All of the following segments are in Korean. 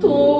tu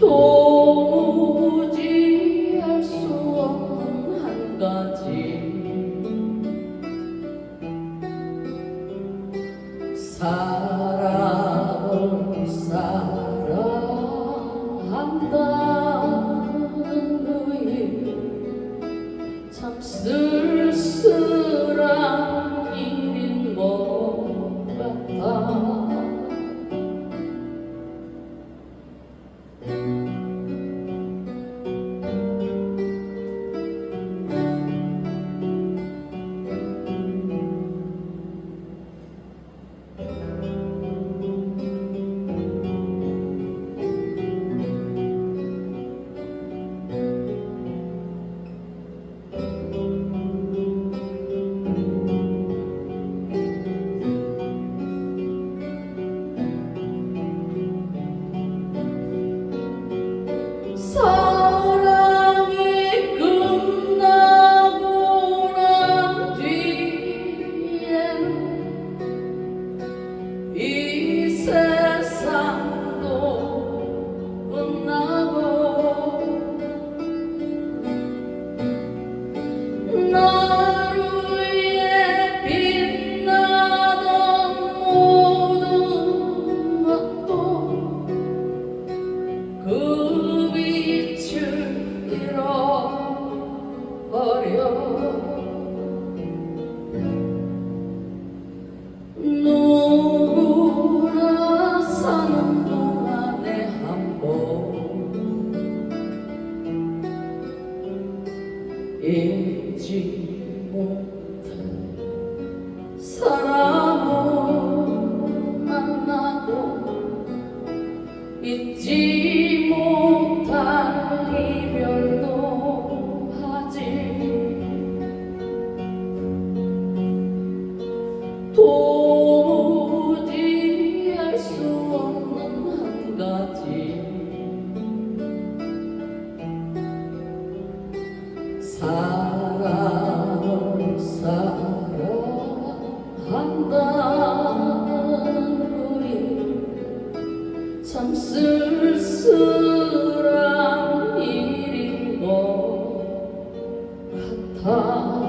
도무지 알 수 없는 한 가지. 사랑, 사랑한다. 잊지 못한 사람을 만나고 잊지 못한 이별도 하지. 또 다